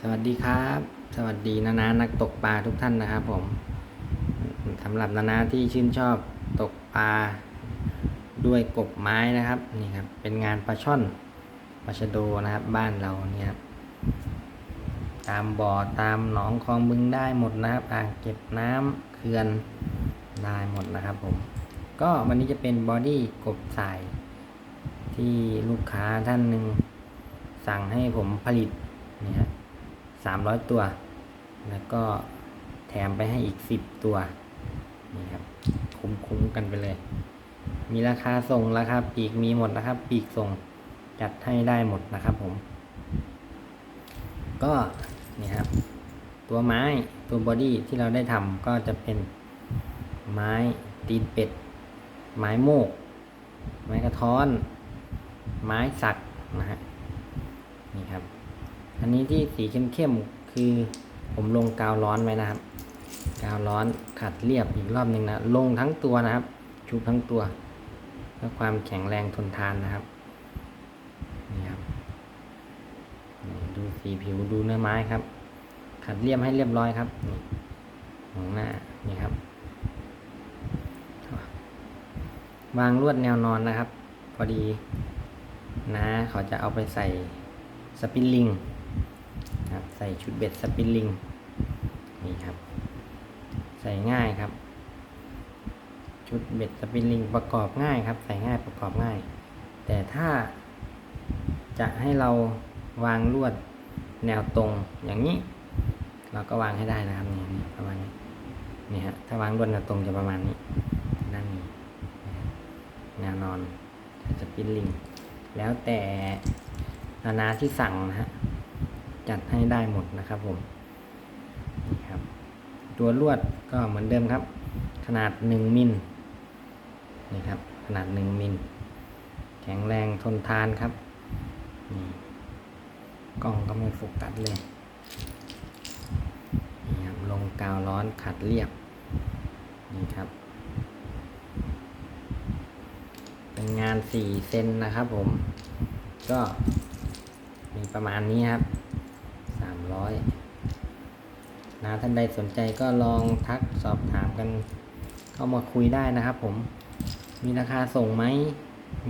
สวัสดีครับ สวัสดีนานานักตกปลาทุกท่านนะครับผมสำหรับนานาที่ชื่นชอบตกปลาด้วยกบไม้นะครับนี่ครับเป็นงานปลาช่อนปลาชะโดนะครับ บ้านเราเนี่ยตามบ่อตามหนองคลองบึงได้หมดนะครับอ่างเก็บน้ำเขื่อนได้หมดนะครับผมก็วันนี้จะเป็นบอดี้กบสายที่ลูกค้าท่านหนึ่งสั่งให้ผมผลิตนี่ฮะ สามร้อยตัว แล้วก็แถมไปให้อีกสิบตัวนี่ครับคุ้มๆกันไปเลย มีราคาส่งราคาปีกมีหมดนะครับ ปีกส่งจัดให้ได้หมดนะครับผม ก็นี่ครับ ตัวไม้ตัวบอดี้ที่เราได้ทำก็จะเป็นไม้ตีนเป็ด ไม้โมก ไม้กระท้อน ไม้สักนะฮะนี่ครับ อันนี้ที่สีเข้มๆคือผมลงกาวร้อนไว้นะครับ กาวร้อนขัดเรียบอีกรอบหนึ่งนะลงทั้งตัวนะครับ ชุบทั้งตัวเพื่อความแข็งแรงทนทานนะครับนี่ครับดูสีผิวดูเนื้อไม้ครับ ขัดเรียบให้เรียบร้อยครับนี่ของหน้านี่ครับ วางลวดแนวนอนนะครับ พอดีนะเขาจะเอาไปใส่สปินลิง ครับใส่ชุดเบ็ดสปินลิงนี่ครับ ใส่ง่ายครับ ชุดเบ็ดสปินลิงประกอบง่ายครับ ใส่ง่ายประกอบง่าย แต่ถ้าจะให้เราวางลวดแนวตรงอย่างนี้ เราก็วางให้ได้นะครับนี่นี่ประมาณนี้นี่ฮะถ้าวางลวดแนวตรงจะประมาณนี้ด้านนี้แนวนอนสปินลิงแล้วแต่นานาที่สั่งนะฮะ จัดให้ได้หมดนะครับผมนี่ครับตัวลวดก็เหมือนเดิมครับ ขนาดหนึ่งมิลนี่ครับขนาดหนึ่งมิลแข็งแรงทนทานครับนี่กล้องก็ไม่โฟกัสเลยนี่ครับลงกาวร้อนขัดเรียบนี่ครับ เป็นงานสี่เซนนะครับผมก็มีประมาณนี้ครับ ร้อยนะท่านใดสนใจก็ลองทักสอบถามกันเข้ามาคุยได้นะครับผมมีราคาส่งไหม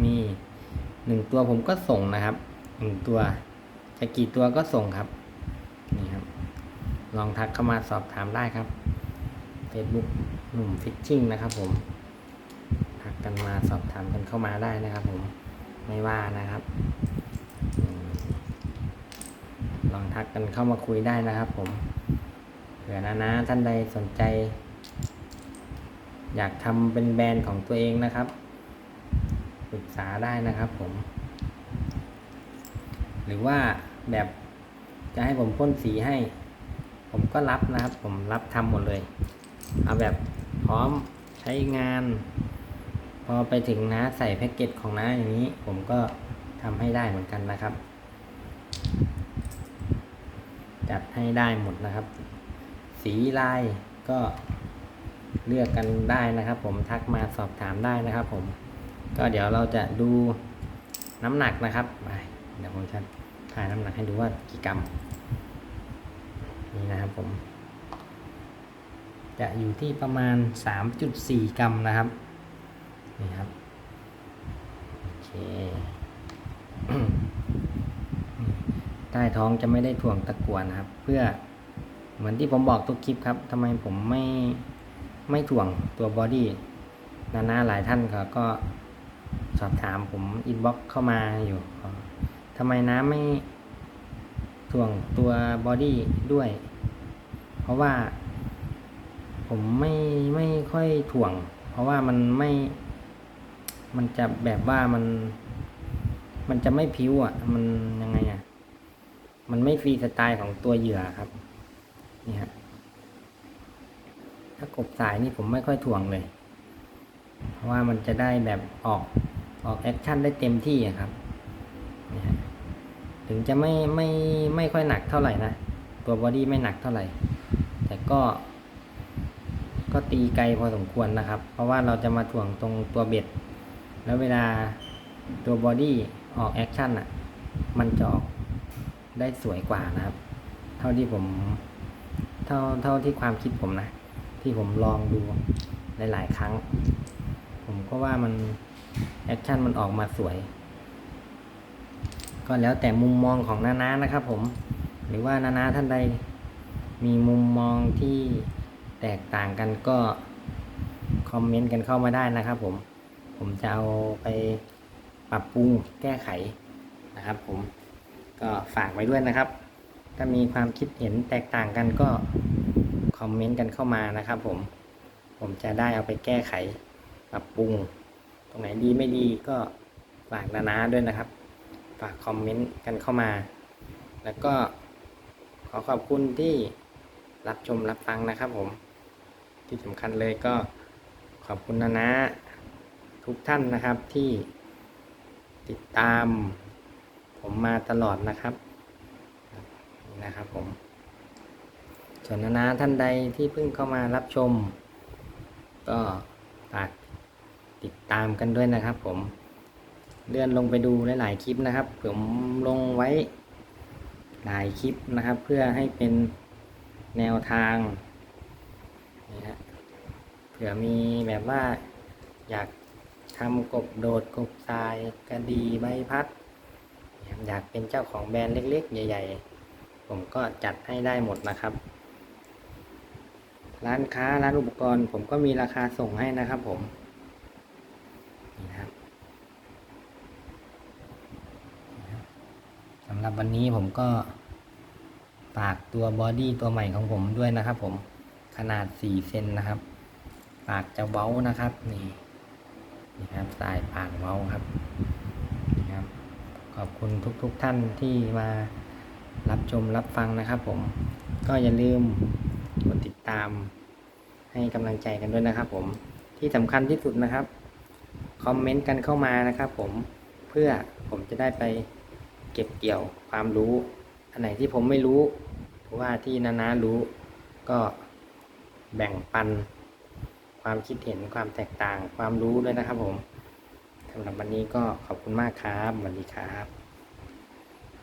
มีหนึ่งตัวผมก็ส่งนะครับหนึ่งตัว จะกี่ตัวก็ส่งครับนี่ครับ ลองทักเข้ามาสอบถามได้ครับ Facebook หนุ่มฟิชชิ่งนะครับผมทักกันมาสอบถามกันเข้ามาได้นะครับผมไม่ว่านะครับ ลองทักกันเข้ามาคุยได้นะครับ ผมเผื่อนะนะท่านใดสนใจ อยากทำเป็นแบรนด์ของตัวเองนะครับปรึกษาได้นะครับ ผม หรือว่าแบบจะให้ผมพ่นสีให้ ผมก็รับนะครับ ผมรับทำหมดเลย เอาแบบพร้อมใช้งาน พอไปถึงนะใส่แพ็กเกจของน้าอย่างนี้ ผมก็ทำให้ได้เหมือนกันนะครับ จัดให้ได้หมดนะครับ สีลายก็เลือกกันได้นะครับ ผมทักมาสอบถามได้นะครับ ผม ก็เดี๋ยวเราจะดูน้ำหนักนะครับไปเดี๋ยวผมจะถ่ายน้ำหนักให้ดูว่ากี่กรัมนี่นะครับผม จะอยู่ที่ประมาณ 3.4 กรัมนะครับนี่ครับโอเค ต้ท้องจะไม่ได้ถ่วงตะกั่วนะครับ เพื่อเหมือนที่ผมบอกทุกคลิปครับทำไมผมไม่ไม่ถ่วงตัวบอดี้นานาหลายท่านเขาก็สอบถามผมอินบ็อกเข้ามาอยู่ทำไมน้าไม่ถ่วงตัวบอดี้ด้วย เพราะว่า ผมไม่ไม่ค่อยถ่วง เพราะว่ามันไม่ มันจะแบบว่ามัน มันจะไม่พิ้วอะ มันยังไงอะ มันไม่ฟรีสไตล์ของตัวเหยื่อครับ นี่ฮะถ้ากบสายนี่ผมไม่ค่อยถ่วงเลย เพราะว่ามันจะได้แบบออกออกแอคชั่นได้เต็มที่ครับนี่ฮะถึงจะไม่ไม่ไม่ค่อยหนักเท่าไหร่นะ ตัวบอดี้ไม่หนักเท่าไหร่ แต่ก็ ก็ตีไกลพอสมควรนะครับ เพราะว่าเราจะมาถ่วงตรงตัวเบ็ด แล้วเวลาตัวบอดี้ออกแอคชั่นอะ มันจะออก ได้สวยกว่านะครับ เท่าที่ผม เท่าเท่าที่ความคิดผมนะ ที่ผมลองดูหลายๆครั้ง ผมก็ว่ามันแอคชั่นมันออกมาสวย ก็แล้วแต่มุมมองของนานานะครับ ผม หรือว่านานาท่านใด มีมุมมองที่แตกต่างกันก็คอมเมนต์กันเข้ามาได้นะครับผม ผมจะเอาไปปรับปรุงแก้ไขนะครับผม ก็ฝากไว้ด้วยนะครับ ถ้ามีความคิดเห็นแตกต่างกันก็คอมเมนต์กันเข้ามานะครับผม ผมจะได้เอาไปแก้ไขปรับปรุง ตรงไหนดีไม่ดีก็ฝากนานาด้วยนะครับ ฝากคอมเมนต์กันเข้ามา แล้วก็ขอขอบคุณที่รับชมรับฟังนะครับผม ที่สำคัญเลยก็ขอบคุณนานาทุกท่านนะครับที่ติดตาม ผมมาตลอดนะครับนะครับผมส่วนนานาท่านใดที่เพิ่งเข้ามารับชม ก็ฝากติดตามกันด้วยนะครับผมเลื่อนลงไปดูหลายๆคลิปนะครับ ผมลงไว้หลายคลิปนะครับ เพื่อให้เป็นแนวทางนี่ฮะเผื่อมีแบบว่าอยากทำกบโดดกบทรายกระดีใบพัด อยากเป็นเจ้าของแบรนด์เล็ก ๆ ใหญ่ ๆ ผมก็จัดให้ได้หมดนะครับ ร้านค้าร้านอุปกรณ์ ผมก็มีราคาส่งให้นะครับผมนี่นะครับสำหรับวันนี้ผมก็ฝากตัวบอดี้ตัวใหม่ของผมด้วยนะครับผมขนาด 4 เซนนะครับ ปากจะเว้านะครับ นี่ นี่ครับสายปากเว้าครับนี่ครับ ขอบคุณทุกๆทท่านที่มารับชมรับฟังนะครับผม ก็อย่าลืมกดติดตาม ให้กำลังใจกันด้วยนะครับผม ที่สำคัญที่สุดนะครับ คอมเมนต์กันเข้ามานะครับผม เพื่อผมจะได้ไปเก็บเกี่ยวความรู้ อันไหนที่ผมไม่รู้หรือว่าที่นานารู้ ก็แบ่งปันความคิดเห็นความแตกต่างความรู้ด้วยนะครับผม สำหรับวันนี้ก็ขอบคุณมากครับสวัสดีครับ